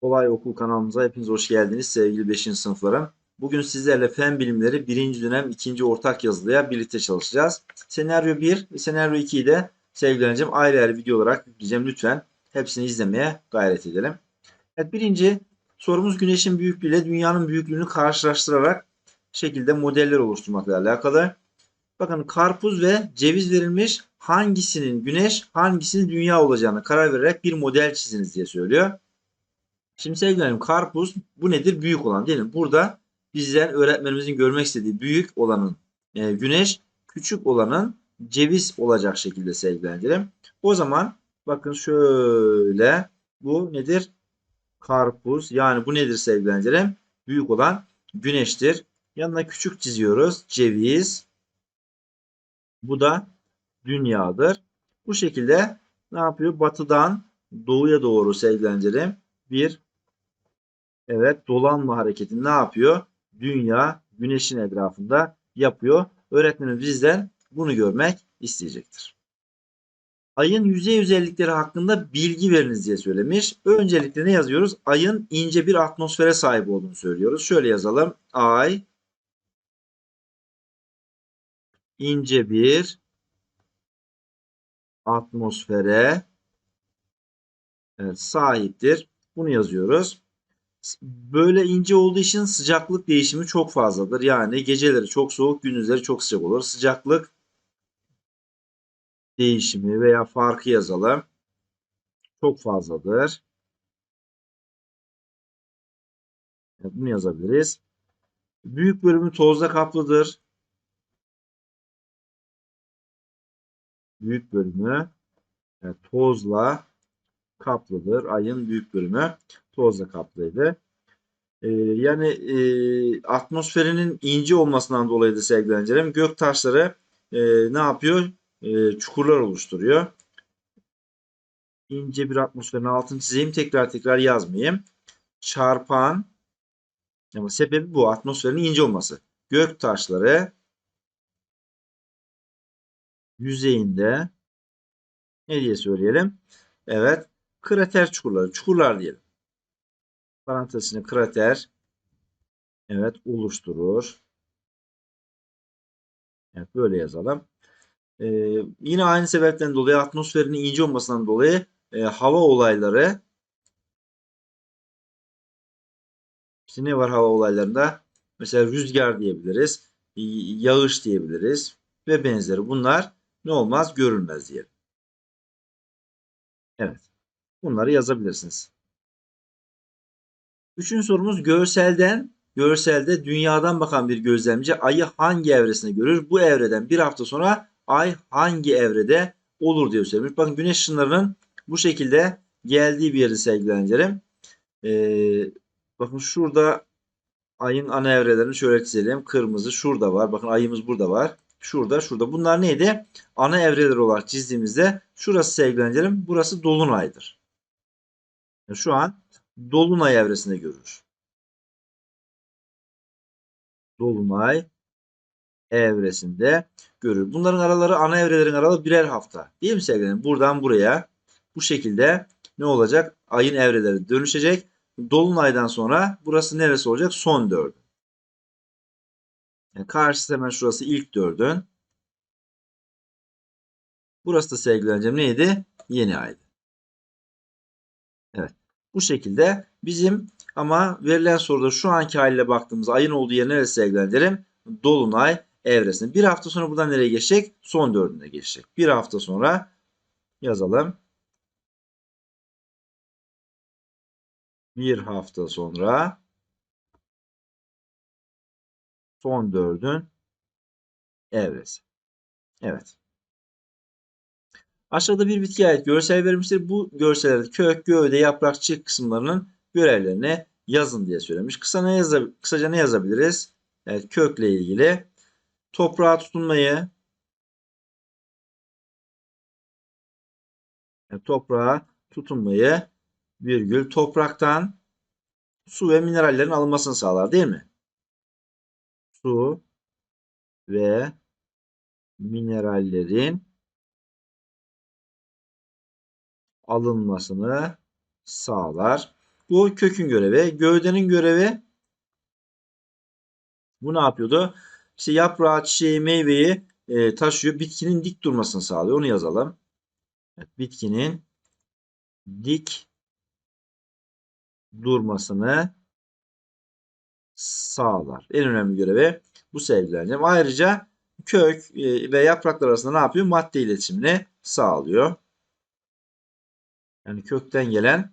Kolay Okul kanalımıza hepiniz hoş geldiniz sevgili 5. sınıflarım. Bugün sizlerle fen bilimleri 1. dönem 2. ortak yazılıya birlikte çalışacağız. Senaryo 1 ve senaryo 2'yi de sevgili ayrı ayrı video olarak yükleyeceğim. Lütfen hepsini izlemeye gayret edelim. Evet birinci sorumuz güneşin büyüklüğüyle dünyanın büyüklüğünü karşılaştırarak şekilde modeller oluşturmakla alakalı. Bakın karpuz ve ceviz verilmiş hangisinin güneş hangisinin dünya olacağını karar vererek bir model çiziniz diye söylüyor. Şimdi sevgilerim karpuz bu nedir? Büyük olan değil mi? Burada bizler öğretmenimizin görmek istediği büyük olanın e, güneş, küçük olanın ceviz olacak şekilde sevgilerim. O zaman bakın şöyle bu nedir? Karpuz. Yani bu nedir sevgilerim? Büyük olan güneştir. Yanına küçük çiziyoruz. Ceviz. Bu da dünyadır. Bu şekilde ne yapıyor? Batıdan doğuya doğru sevgilerim bir evet dolanma hareketi ne yapıyor? Dünya güneşin etrafında yapıyor. Öğretmenimiz bizden bunu görmek isteyecektir. Ayın yüzey özellikleri hakkında bilgi veriniz diye söylemiş. Öncelikle ne yazıyoruz? Ayın ince bir atmosfere sahip olduğunu söylüyoruz. Şöyle yazalım. Ay ince bir atmosfere evet, sahiptir. Bunu yazıyoruz. Böyle ince olduğu için sıcaklık değişimi çok fazladır. Yani geceleri çok soğuk, gündüzleri çok sıcak olur. Sıcaklık değişimi veya farkı yazalım. Çok fazladır. Bunu yazabiliriz. Büyük bölümü tozla kaplıdır. Büyük bölümü evet, tozla kaplıdır. Ayın büyük bölümü tozla kaplıydı. Ee, yani e, atmosferinin ince olmasından dolayı da sevgili öğrencilerim gök taşları e, ne yapıyor? E, çukurlar oluşturuyor. İnce bir atmosferin altını çizeyim. Tekrar tekrar yazmayayım. Çarpan ama sebebi bu. Atmosferin ince olması. Gök taşları yüzeyinde ne diye söyleyelim? Evet. Krater çukurları. Çukurlar diyelim. Parantezine krater evet oluşturur. Evet böyle yazalım. Ee, yine aynı sebepten dolayı atmosferin ince olmasından dolayı e, hava olayları işte ne var hava olaylarında? Mesela rüzgar diyebiliriz. Yağış diyebiliriz. Ve benzeri. Bunlar ne olmaz? Görülmez diyelim. Evet. Bunları yazabilirsiniz. Üçüncü sorumuz görselden görselde dünyadan bakan bir gözlemci ayı hangi evresinde görür? Bu evreden bir hafta sonra ay hangi evrede olur diye söylemiş. Bakın güneş ışınlarının bu şekilde geldiği bir yeri sevgileneceğim. Ee, bakın şurada ayın ana evrelerini şöyle çizelim. Kırmızı şurada var. Bakın ayımız burada var. Şurada şurada. Bunlar neydi? Ana evreler olarak çizdiğimizde şurası sevgileneceğim. Burası dolunaydır. Şu an Dolunay evresinde görür. Dolunay evresinde görür. Bunların araları ana evrelerin araları birer hafta. Değil mi sevgilerim? Buradan buraya bu şekilde ne olacak? Ayın evreleri dönüşecek. Dolunaydan sonra burası neresi olacak? Son dördü. Yani karşısı hemen şurası ilk dördün. Burası da sevgilerim neydi? Yeni aydı. Evet. Bu şekilde bizim ama verilen soruda şu anki haliyle baktığımız ayın olduğu yer neresi sevgilendirim? Dolunay evresinde. Bir hafta sonra buradan nereye geçecek? Son dördüne geçecek. Bir hafta sonra yazalım. Bir hafta sonra son dördün evresi. Evet. Aşağıda bir bitkiye ait görsel verilmiştir. Bu görsellerde kök, gövde, yaprakçı kısımlarının görevlerini yazın diye söylemiş. Kısa ne yazab kısaca ne yazabiliriz? Evet, kökle ilgili toprağa tutunmayı, toprağa tutunmayı virgül topraktan su ve minerallerin alınmasını sağlar değil mi? Su ve minerallerin alınmasını sağlar. Bu kökün görevi. Gövdenin görevi bu ne yapıyordu? İşte yaprağı, çiçeği, meyveyi e, taşıyor. Bitkinin dik durmasını sağlıyor. Onu yazalım. Evet, bitkinin dik durmasını sağlar. En önemli görevi bu sevgilerim. Ayrıca kök e, ve yapraklar arasında ne yapıyor? Madde iletişimini sağlıyor. Yani kökten gelen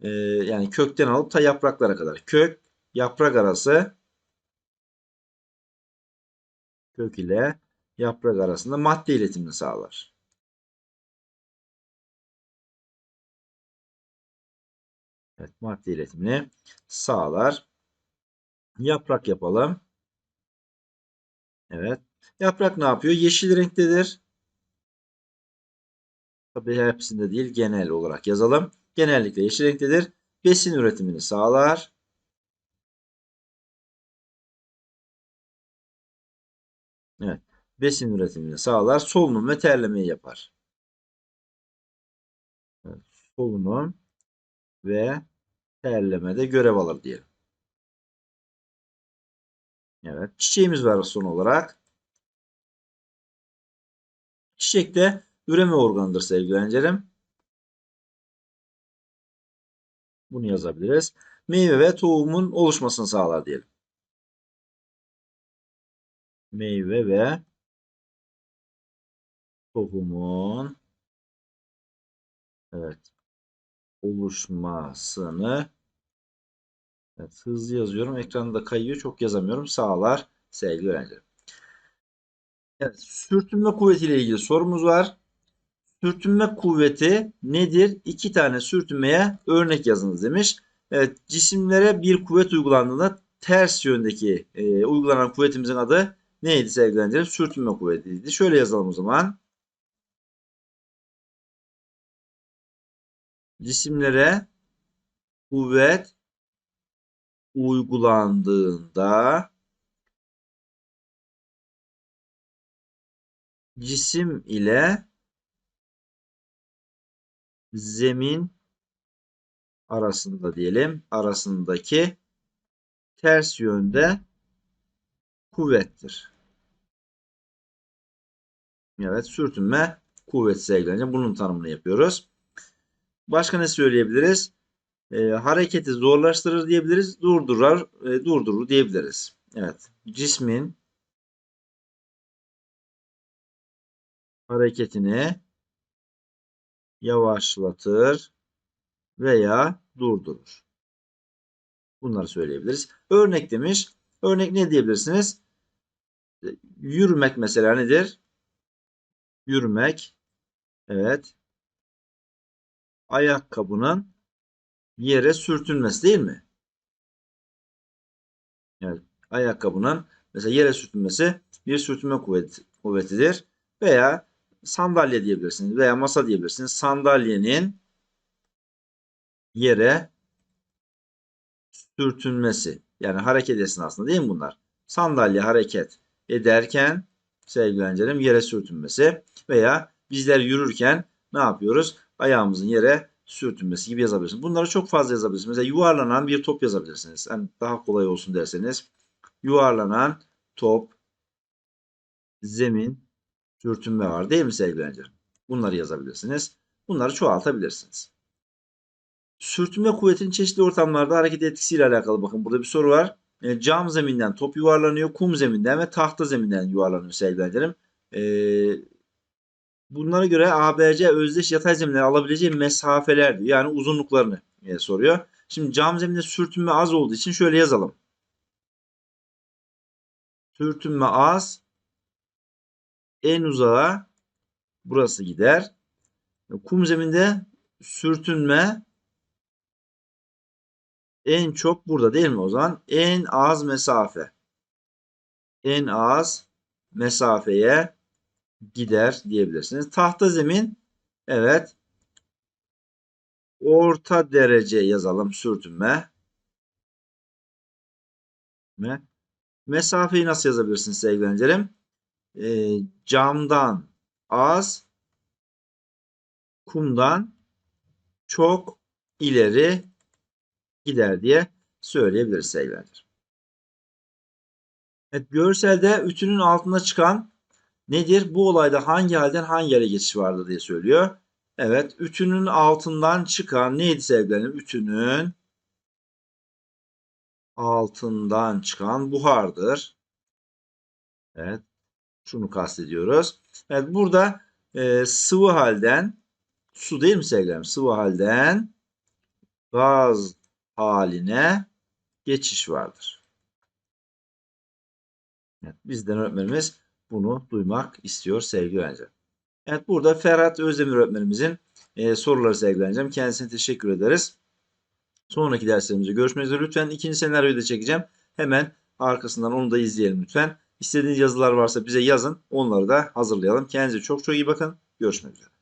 e, yani kökten alıp ta yapraklara kadar. Kök, yaprak arası kök ile yaprak arasında madde iletimini sağlar. Evet, madde iletimini sağlar. Yaprak yapalım. Evet. Yaprak ne yapıyor? Yeşil renktedir. Tabii hepsinde değil genel olarak yazalım. Genellikle yeşil renktedir. Besin üretimini sağlar. Evet. Besin üretimini sağlar. Solunum ve terlemeyi yapar. Evet. Solunum ve terlemede görev alır diyelim. Evet. Çiçeğimiz var son olarak. Çiçek de üreme organıdır sevgili öğrencilerim. Bunu yazabiliriz. Meyve ve tohumun oluşmasını sağlar diyelim. Meyve ve tohumun evet oluşmasını evet, hızlı yazıyorum. Ekranda kayıyor. Çok yazamıyorum. Sağlar sevgili öğrencilerim. Evet, sürtünme kuvveti ile ilgili sorumuz var. Sürtünme kuvveti nedir? İki tane sürtünmeye örnek yazınız demiş. Evet, cisimlere bir kuvvet uygulandığında ters yöndeki e, uygulanan kuvvetimizin adı neydi sevgili öğrencilerim? Sürtünme kuvvetiydi. Şöyle yazalım o zaman. Cisimlere kuvvet uygulandığında cisim ile zemin arasında diyelim arasındaki ters yönde kuvvettir. Evet sürtünme kuvvet sevgilenince bunun tanımını yapıyoruz. Başka ne söyleyebiliriz? E, hareketi zorlaştırır diyebiliriz. Durdurur, e, durdurur diyebiliriz. Evet. Cismin hareketini yavaşlatır veya durdurur. Bunları söyleyebiliriz. Örnek demiş. Örnek ne diyebilirsiniz? Yürümek mesela nedir? Yürümek. Evet. Ayakkabının yere sürtünmesi değil mi? Evet. Ayakkabının mesela yere sürtünmesi bir sürtünme kuvveti, kuvvetidir. Veya sandalye diyebilirsiniz veya masa diyebilirsiniz. Sandalyenin yere sürtünmesi yani hareket esnasında değil mi bunlar? Sandalye hareket ederken sevgili yere sürtünmesi veya bizler yürürken ne yapıyoruz? Ayağımızın yere sürtünmesi gibi yazabilirsiniz. Bunları çok fazla yazabilirsiniz. Mesela yuvarlanan bir top yazabilirsiniz. Yani daha kolay olsun derseniz yuvarlanan top zemin sürtünme var değil mi sevgili öğrencilerim? Bunları yazabilirsiniz. Bunları çoğaltabilirsiniz. Sürtünme kuvvetinin çeşitli ortamlarda hareket etkisiyle alakalı bakın burada bir soru var. E, cam zeminden top yuvarlanıyor, kum zeminden ve tahta zeminden yuvarlanıyor sevgili öğrencilerim. E, bunlara göre ABC özdeş yatay zeminleri alabileceği mesafeler diyor. Yani uzunluklarını e, soruyor. Şimdi cam zeminde sürtünme az olduğu için şöyle yazalım. Sürtünme az en uzağa burası gider. Kum zeminde sürtünme en çok burada değil mi o zaman? En az mesafe. En az mesafeye gider diyebilirsiniz. Tahta zemin evet orta derece yazalım sürtünme. Mesafeyi nasıl yazabilirsiniz sevgili öğrencilerim? e, camdan az, kumdan çok ileri gider diye söyleyebiliriz sevgili öğrenciler. Evet, görselde ütünün altına çıkan nedir? Bu olayda hangi halden hangi yere geçiş vardır diye söylüyor. Evet, ütünün altından çıkan neydi sevgilerim? Ütünün altından çıkan buhardır. Evet, şunu kastediyoruz. Evet, burada e, sıvı halden su değil mi sevgilerim? Sıvı halden gaz haline geçiş vardır. Evet, bizden öğretmenimiz bunu duymak istiyor sevgili öğrenciler. Evet burada Ferhat Özdemir öğretmenimizin e, soruları sevgili. Kendisine teşekkür ederiz. Sonraki derslerimizde görüşmek üzere. Lütfen ikinci senaryoyu da çekeceğim. Hemen arkasından onu da izleyelim lütfen. İstediğiniz yazılar varsa bize yazın. Onları da hazırlayalım. Kendinize çok çok iyi bakın. Görüşmek üzere.